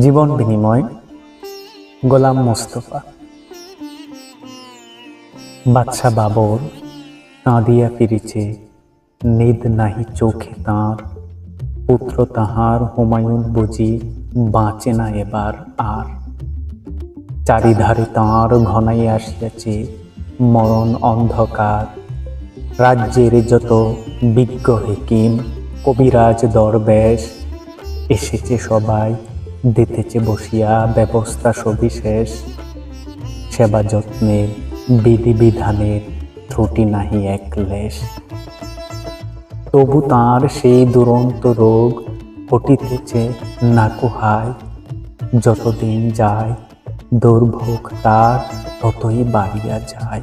জীবন বিনিময়, গোলাম মোস্তফা। বাদশা বাবর কাঁদিয়া ফিরিছে, নিদ নাহি চোখে তাঁর। পুত্র তাহার হুমায়ুন বুঝি বাঁচে না এবার আর। চারিধারে তাঁর ঘনাই আসিয়াছে, মরণ অন্ধকার। রাজ্যের যত বিজ্ঞ হেকিম, কবিরাজ দরবেশ এসেছে সবাই, দিতেছে বসিয়া, ব্যবস্থা সবিশেষ সেবা যত্নের বিধি বিধানের ত্রুটি নাহি এক লেশ। তবু তাঁর সেই দুরন্ত রোগ না কুহায়। যতদিন যায়, দুর্ভোগ তার ততই বাড়িয়া যায়।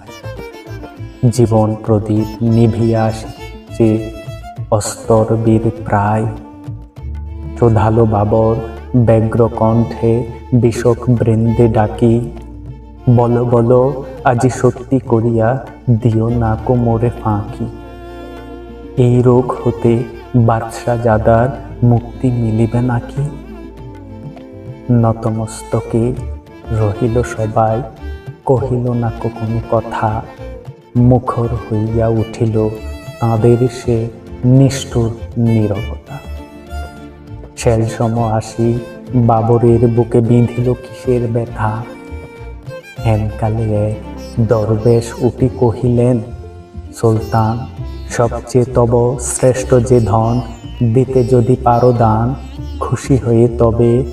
জীবন প্রদীপ নিভিয়া আসছে অস্তর বীর প্রায় প্রধালো বাবর, ব্যগ্র কণ্ঠে বিষক বৃন্দে ডাকি, বল বল, আজি সত্যি করিয়া দিও না কোমরে ফাঁকি। এই রোগ হতে বাদশা জাদার মুক্তি মিলিবে নাকি? নতমস্তকে রহিল সবাই, কহিল না কোনো কথা। মুখর হইয়া উঠিল, তাঁদের সে নিষ্ঠুর নীরবতা। শেলসম আসি, বাবরের বুকে বিঁধিল কিসের ব্যথা? হেনকালে এক দরবেশ উঠি কহিলেন, সুলতান, সবচেয়ে তব শ্রেষ্ঠ যে ধন দিতে যদি পারো দান, খুশি হয়ে তবে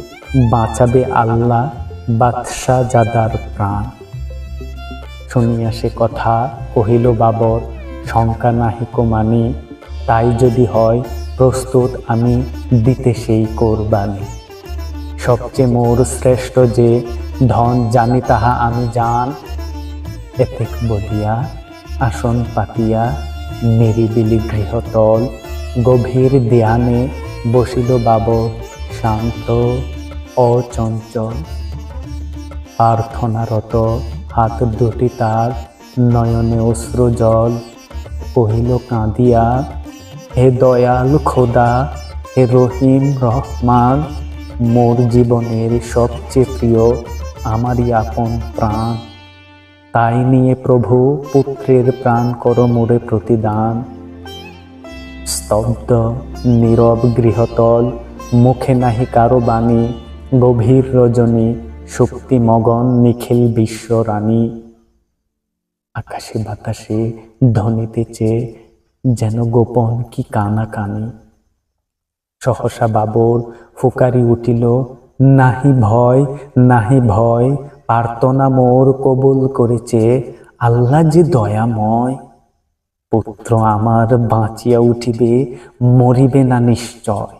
বাঁচাবে আল্লাহ বাদশাহ জাদার প্রাণ। শুনিয়া সে কথা কহিল বাবর, শঙ্কা নাহি মানি, তাই যদি হয় প্রস্তুত আমি দিতে সেই কোরবানি। সবচেয়ে মোর শ্রেষ্ঠ যে ধন জানি তাহা আমি জান। এতেক বলিয়া, আসন পাতিয়া, নিরিবিলি গৃহতল, গভীর ধ্যানে বসিল বাবর শান্ত, অচঞ্চল। প্রার্থনারত হাত দুটি তার নয়নে অশ্রু জল, কহিল কাঁদিয়া হে দয়াল খোদা, হে রহিম রহমান, মোর জীবনের সবচেয়ে প্রিয় আমারই আপন প্রাণ। তাই নিয়ে প্রভু পুত্রের প্রাণ কর মোরে প্রতিদান। স্তব্ধ, নীরব গৃহতল, মুখে নাহি কারও বাণী, গভীর রজনী, শক্তি মগন নিখিল বিশ্ব রানী। আকাশে বাতাসে ধ্বনিতেছে যেন গোপন কি কানা কানি সহসা বাবর ফুকারি উঠিল, নাহি ভয় নাহি ভয়, প্রার্থনা মোর কবুল করেছে, আল্লাহ যে দয়াময়। পুত্র আমার বাঁচিয়া উঠিবে, মরিবে না নিশ্চয়।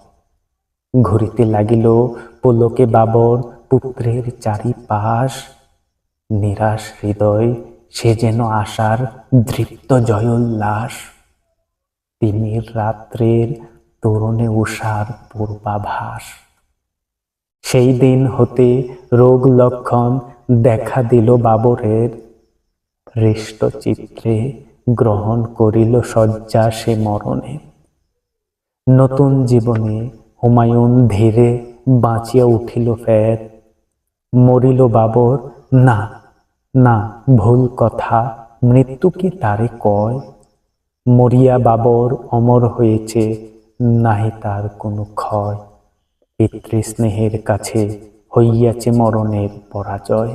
ঘুরিতে লাগিল পুলকে বাবর পুত্রের চারিপাশ। নিরাশ হৃদয় সে যেন আশার দৃপ্ত জয়োল্লাস। তিমির রাত্রের তরুণে উষার পূর্বাভাস। সেই দিন হতে রোগ লক্ষণ দেখা দিল বাবরের। হৃষ্ট চিত্রে গ্রহণ করিল শয্যা সে মরণে। নতুন জীবনে হুমায়ুন ধীরে বাঁচিয়া উঠিল ফের। মরিল বাবর, না না, ভুল কথা, মৃত্যু কি তারে কয়? মরিয়া বাবর অমর হয়েছে নাহি তার কোনো ক্ষয়। পিতৃস্নেহের কাছে হইয়াছে মরণের পরাজয়।